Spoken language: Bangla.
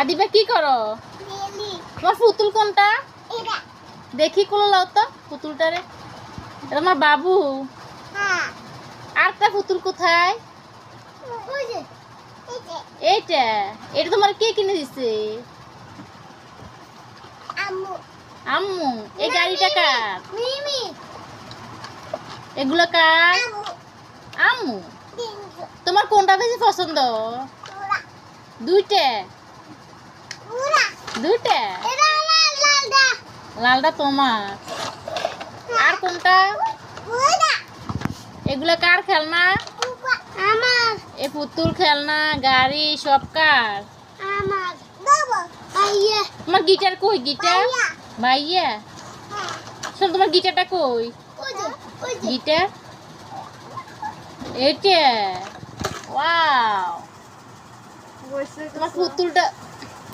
আদিবা কি করো? তোমার পুতুল কোনটা? দেখি কোলো লাও তো পুতুলটারে। এটা আমার বাবু। আর একটা পুতুল কোথায়? এইটা। এটা তোমার কে কিনে দিছে? আম্মু। এই গাড়িটা কার? এগুলো কার? আম্মু। তোমার কোনটা বেশি পছন্দ? দুইটা। দুইটা? লালটা তোমার। আর কোনটা? এগুলো কার খেলনা? আমার। এ পুতুল খেলনা গাড়ি সব কার? আমার। ভাইয়া। তোমার গিটার কই? গিটার? ভাইয়া। ভাইয়া। শোন তোমার গিটারটা কই? গিটার? এটা ওয়াও। তোমার পুতুলটা